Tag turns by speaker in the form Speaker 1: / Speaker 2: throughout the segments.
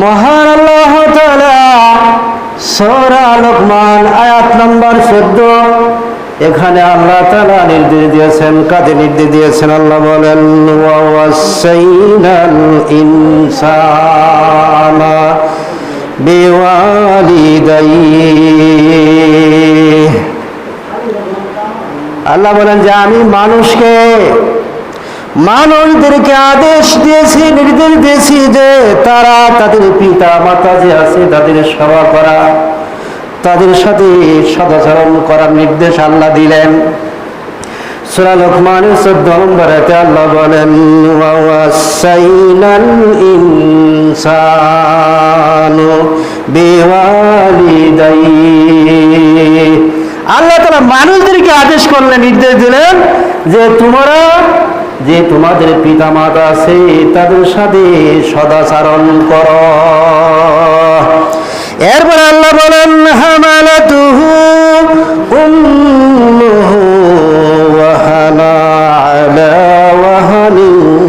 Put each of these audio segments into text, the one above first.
Speaker 1: মহান আল্লাহ সূরা লোকমান, আয়াত নম্বর 14 এখানে আল্লাহ তাআলা নির্দেশ দিয়েছেন, কাজে নির্দেশ দিয়েছেন। আল্লাহ বলেন ইনসানা আল্লাহ বলেন যে আমি মানুষকে মানুষদেরকে আদেশ দিয়েছি, নির্দেশ দিয়েছি যে তারা তাদের পিতা মাতা যে আছে, তাদের সেবা করা, তাদের সাথে সদাচরণ করার নির্দেশ আল্লাহ দিলেন। আল্লাহ তালা মানুষদেরকে আদেশ করলেন নির্দেশ দিলেন যে তোমরা যে তোমাদের পিতা মাতা আছে, তাদের সাথে সদাচারণ কর। এরপরে আল্লাহ বলেন, হামালাতুহু উম্মুহু ওয়াহানা আলা ওয়াহানিন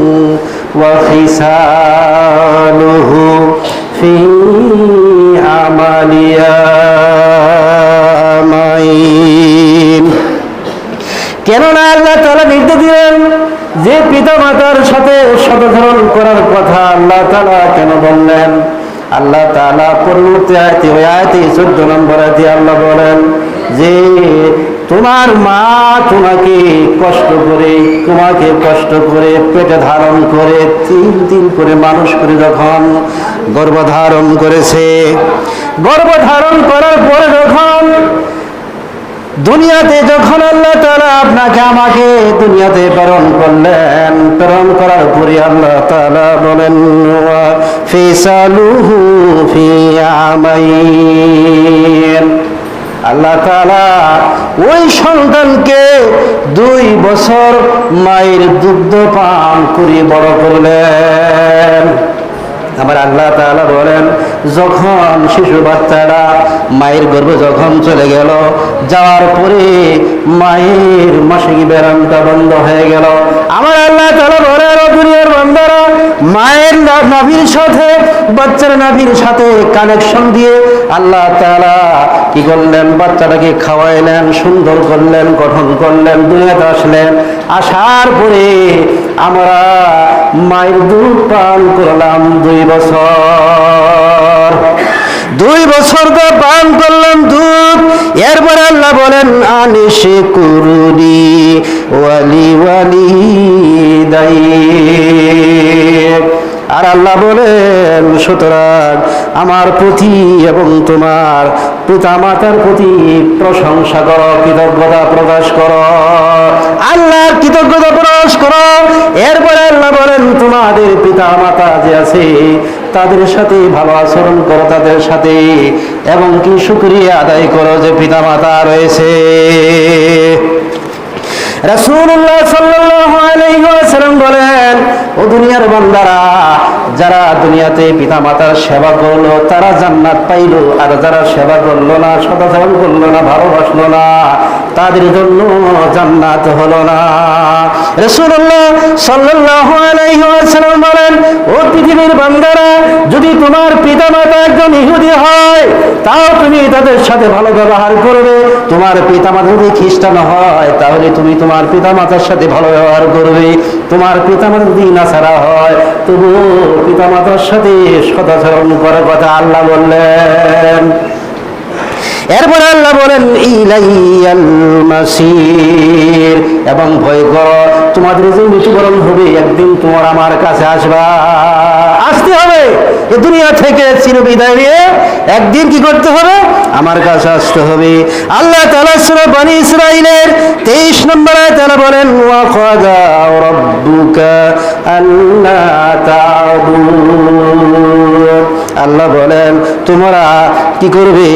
Speaker 1: যে তোমার মা তোমাকে কষ্ট করে, তোমাকে কষ্ট করে, পেটে ধারণ করে, তিন তিন করে মানুষ করে যখন গর্ভধারণ করেছে। গর্ভধারণ করার পরে যখন দুনিয়াতে যখন আল্লাহ তালা আপনাকে আমাকে দুনিয়াতে প্রেরণ করলেন, প্রেরণ করার পরে আল্লাহ তালা বলেন ফিসালুহু ফি আমাইন। আল্লাহ তালা ওই সন্তানকে দুই বছর মায়ের দুগ্ধ পান করে বড় করলেন। আবার আল্লাহ তাআলা বলেন, যখন শিশু বাচ্চারা মায়ের গর্ভে যখন চলে গেল, যাওয়ার পরে মায়ের মাসিক ব্যায়ামটা বন্ধ হয়ে গেল। আমার আল্লাহ তাআলা বলেন দুনিয়ার বান্দারা, মায়ের নাভির সাথে, বাচ্চার নাভির সাথে কানেকশন দিয়ে আল্লাহ তাআলা কি করলেন? বাচ্চাটাকে খাওয়াইলেন, সুন্দর করলেন, গঠন করলেন, দুনিয়াতে আসলেন। আসার পরে আমরা মায়ের দুধ পান করলাম দুই বছর। দুই বছর তো পান করলাম দুধ। এরপর আল্লাহ বলেন আনিসে কুরুনি ওয়ালি ওয়ালি দাই আল্লাহ বলেন, সুতরাং আমার প্রতি এবং তোমার পিতা মাতার প্রতি প্রশংসা করো, কৃতজ্ঞতা প্রকাশ করো। আল্লাহর কৃতজ্ঞতা প্রকাশ করো। এরপরে আল্লাহ বলেন, তোমাদের পিতা মাতা যে আছে, তাদের সাথে ভালো আচরণ করো, তাদের সাথে। এবং কি শুক্রিয়া আদায় করো যে পিতা মাতা রয়েছে। রাসূলুল্লাহ সাল্লাল্লাহু আলাইহি ওয়াসাল্লাম বলেন, ও দুনিয়ার বান্দারা যারা দুনিয়াতে পিতা মাতার সেবা করল, তারা জান্নাত পাইল, আর যারা সেবা করল না সদাচরণ করল না, ভালোবাসলো না তাদের জন্য জান্নাত হলো না। রাসূলুল্লাহ সাল্লাল্লাহু আলাইহি ওয়াসাল্লাম বলেন, ও পৃথিবীর বান্দারা, যদি তোমার পিতা মাতা একজন ইহুদি হয়, তাও তুমি তাদের সাথে ভালো ব্যবহার করবে। তোমার পিতামাতা যদি খ্রিস্টান হয়, তাহলে তুমি তোমার পিতামাতার সাথে ভালো ব্যবহার করবে। তোমার পিতামাতা যদি নাসারা হয় তবু পিতা মাতার সাথে সদাচরণ করার কথা আল্লাহ বললেন। এরপরে আল্লাহ বলেন এবং ভয় কর, তোমাদের যে মৃত্যুবরণ হবে, একদিন তোমার আমার কাছে আসবা। আসতে হবে। এ দুনিয়া থেকে চিরবিদায় নিয়ে একদিন কি করতে হবে? আমার কাছে আসতে হবে। আল্লাহ তাআলা সূরা বনি ইসরাইলের 23 নম্বরে তারা বলেন ওয়া কাদা রাব্বুকা আল্লা তা'বুদ আল্লাহ বলেন, তোমরা কি করবে?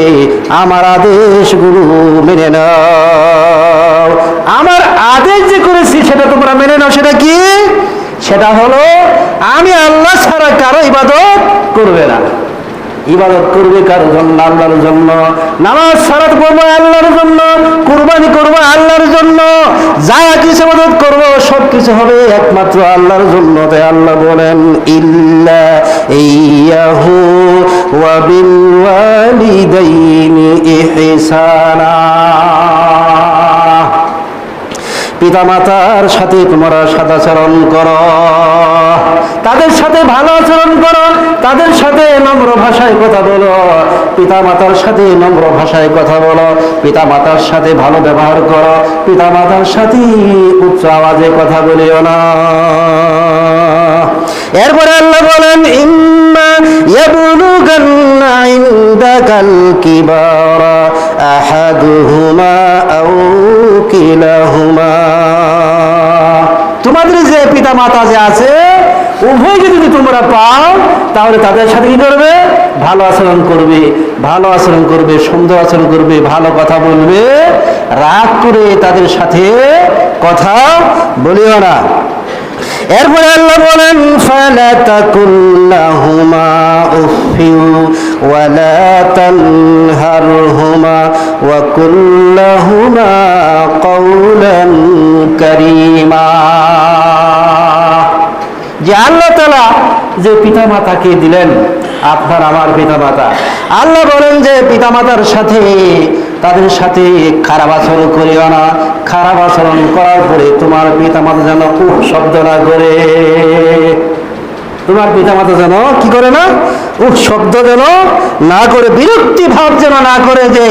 Speaker 1: আমার আদেশগুলো মেনে নাও। আমার আদেশ যে করেছি, সেটা তোমরা মেনে নাও, সেটা কি? সেটা হলো, আমি আল্লাহ ছাড়া কারও ইবাদত করবে না। ইবাদত করবে কার জন্য? আল্লাহর জন্য। নামাজ সারাত করব আল্লাহর জন্য। কুরবানি করব আল্লাহর জন্য। যা কিছু ইবাদত করব, সব কিছু হবে একমাত্র আল্লাহর জন্য। তাই আল্লাহ বলেন, ইল্লা ইয়াহু ওয়া বিল ওয়ালিদাইনি ইহসানা। পিতামাতার সাথে তোমরা সদাচরণ করো। তাদের সাথে ভালো আচরণ করো, তাদের সাথে নম্র ভাষায় কথা বলো। পিতামাতার সাথে নম্র ভাষায় কথা বলো, পিতামাতার সাথে ভালো ব্যবহার করো, পিতামাতার সাথে উচ্চ আওয়াজে কথা বলিও না। এরপরে আল্লাহ বলেন ইম্মা ইয়াবলুগান্না ইনদাকাল কিবারা আহাদুহুমা পিতা যে আছে উভয়কে যদি তোমরা পাও, তাহলে তাদের সাথে কি করবে? ভালো আচরণ করবে, ভালো আচরণ করবে, সুন্দর আচরণ করবে, ভালো কথা বলবে, রাগ করে তাদের সাথে কথা বলিও না। এরপরে আল্লাহ বলেন, ফালা তাকুল্লাহুমা উফিউ ওয়ালা তানহারহুমা ওয়া কুল্লাহুমা কারীমা। যে পিতা মাতাকে দিলেন, আপনার আমার পিতা মাতা আল্লাহ বলেন যে পিতা মাতার সাথে, তাদের সাথে খারাপ আচরণ করিও না। খারাপ আচরণ করার পরে তোমার পিতা মাতা যেন খুব শব্দ না করে। তোমার পিতা মাতা যেন কি করে না, উহ, শব্দ যেন না করে, বিরক্তি ভাব যেন না করে যে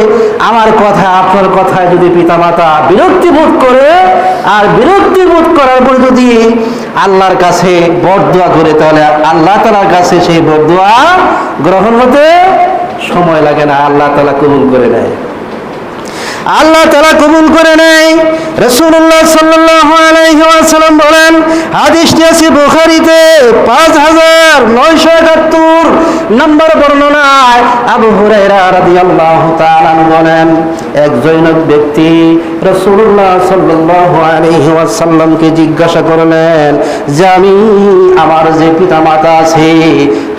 Speaker 1: আমার কথা, আপনার কথায় যদি পিতা মাতা বিরক্তি বোধ করে, আর বিরক্তি বোধ করার পরে যদি আল্লাহর কাছে বরদোয়া করে, তাহলে আল্লাহ তালার কাছে সেই বরদোয়া গ্রহণ হতে সময় লাগে না, আল্লাহ তালা কবুল করে নেয়। আল্লাহ তালা কবুল করে নেয়। রসুল্লাহ সাল্লাহ আলাইসাল্লাম বলেন, হাদিসটি আছে বুখারিতে, পাঁচ হাজার নয়শো একাত্তর নম্বর বর্ণনায় আবু হুরাইরা রাদিয়াল্লাহু তাআলা বলেন, এক জৈনক ব্যক্তি রাসূলুল্লাহ সাল্লাল্লাহু আলাইহি ওয়াসাল্লামকে জিজ্ঞাসা করলেন, যে আমি আমার যে পিতামাতা আছে,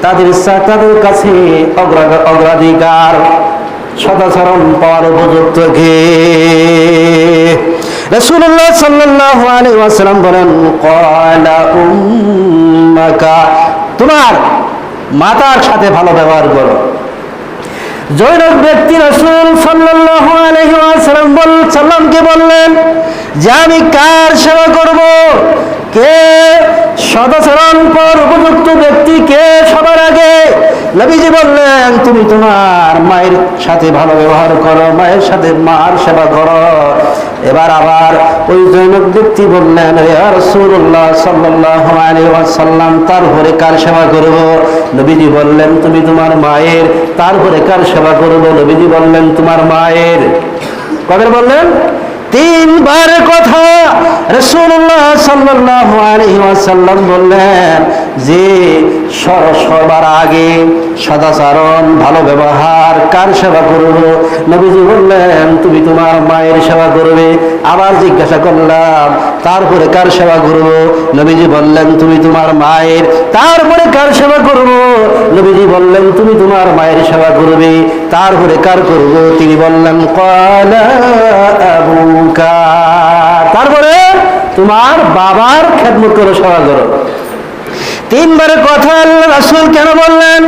Speaker 1: তাদের তাদের কাছে অগ্রা- অগ্রাধিকার সদাচরণ পাওয়ার উপযুক্ত কে? আলাইহি ওয়াসাল্লাম বলেন ক্বালা উম্মাকা, তোমার মাতার সাথে ভালো ব্যবহার করো। জৈনক ব্যক্তি রসুল আলাইহি ওয়াসাল্লাম বল, সাল্লামকে বললেন যে, আমি কার সেবা করব? কে? সদাচরণ পর উপযুক্ত ব্যক্তি কে সবার আগে নবীজি বললেন, তুমি তোমার মায়ের সাথে ভালো ব্যবহার করো, মায়ের সাথে মার সেবা করো। এবার আবার ওই জৈনক ব্যক্তি বললেন ওয়াসাল্লাম তারপরে কার সেবা করব? নবীজি বললেন, তুমি তোমার মায়ের তারপরে কার সেবা করব? নবীজি বললেন, তোমার মায়ের। কবে বললেন? তিনবার কথা রসুল্লাহ সাল্লাহ আলাইহি ওয়াসাল্লাম বললেন যে সবার আগে সদাচারণ, ভালো ব্যবহার, কার সেবা করব? নবীজি বললেন, তুমি তোমার মায়ের সেবা করবে। আবার জিজ্ঞাসা করলাম, তারপরে কার সেবা করব? নবীজি বললেন, তুমি তোমার মায়ের তারপরে কার সেবা করব? নবীজি বললেন, তুমি তোমার মায়ের সেবা করবে। তারপরে কার করব? তিনি বললেন তারপরে তোমার বাবার খেদমত করে সেবা করো। তিনবার কথা আল্লাহ রাসূল কেন বললেন?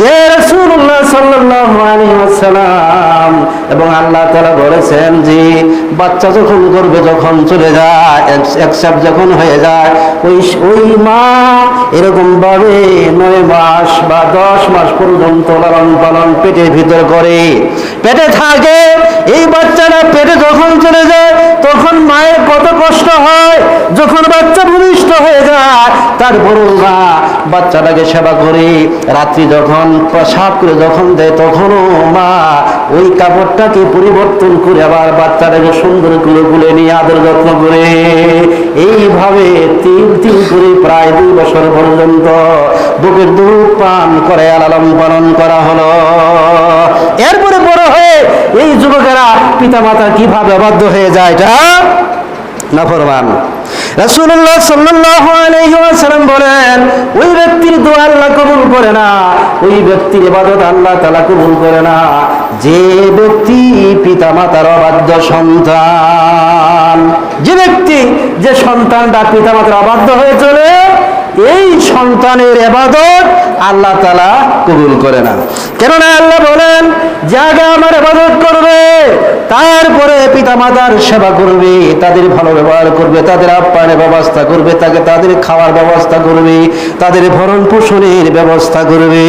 Speaker 1: যে রাসূলুল্লাহ সাল্লাল্লাহু আলাইহি ওয়াসাল্লাম এবং আল্লাহ তাআলা বলেছেন যে, বাচ্চা যখন করবে যখন চলে যায় একসাথ যখন হয়ে যায়, ওই ওই মা এরকম ভাবে নয় মাস বা দশ মাস পর্যন্ত লালন পালন পেটের ভিতর করে। পেটে থাকে, এই বাচ্চাটা পেটে যখন চলে যায় তখন মায়ের কত কষ্ট হয়? যখন বাচ্চা ভূমিষ্ঠ হয়ে যায় তারপরও মা বাচ্চাটাকে সেবা করে, রাত্রি যখন প্রসাব করে যখন দেয়, তখনও মা ওই কাপড়টাকে পরিবর্তন করে আবার বাচ্চাটাকে সুন্দর করে খুলে নিয়ে আদর যত্ন করে। এইভাবে তিন তিন করে প্রায় দুই বছর পর্যন্ত বুকের দুধ পান করে লালন পালন করা হলো। এরপরে বড় হয়ে এই যুবকেরা পিতা মাতা কীভাবে অবাধ্য হয়ে যায় এটা নাফরমান। রাসূলুল্লাহ সাল্লাল্লাহু আলাইহি ওয়াসাল্লাম বলেন, ওই ব্যক্তির দোয়া আল্লাহ কবুল করে না, ওই ব্যক্তির ইবাদত আল্লাহ তাআলা কবুল করে না। যে ব্যক্তি পিতামাতার অবাধ্য সন্তান, যে ব্যক্তি যে সন্তানটা পিতামাতার অবাধ্য হয়ে চলে, এই সন্তানের এবাদত আল্লাহ তালা কবুল করে না। কেননা আল্লাহ বলেন যে আগে আমার এবাদত করবে, তারপরে পিতা মাতার সেবা করবে, তাদের ভালো ব্যবহার করবে, তাদের আপ্যায়নের ব্যবস্থা করবে, তাকে তাদের খাওয়ার ব্যবস্থা করবে, তাদের ভরণ পোষণের ব্যবস্থা করবে।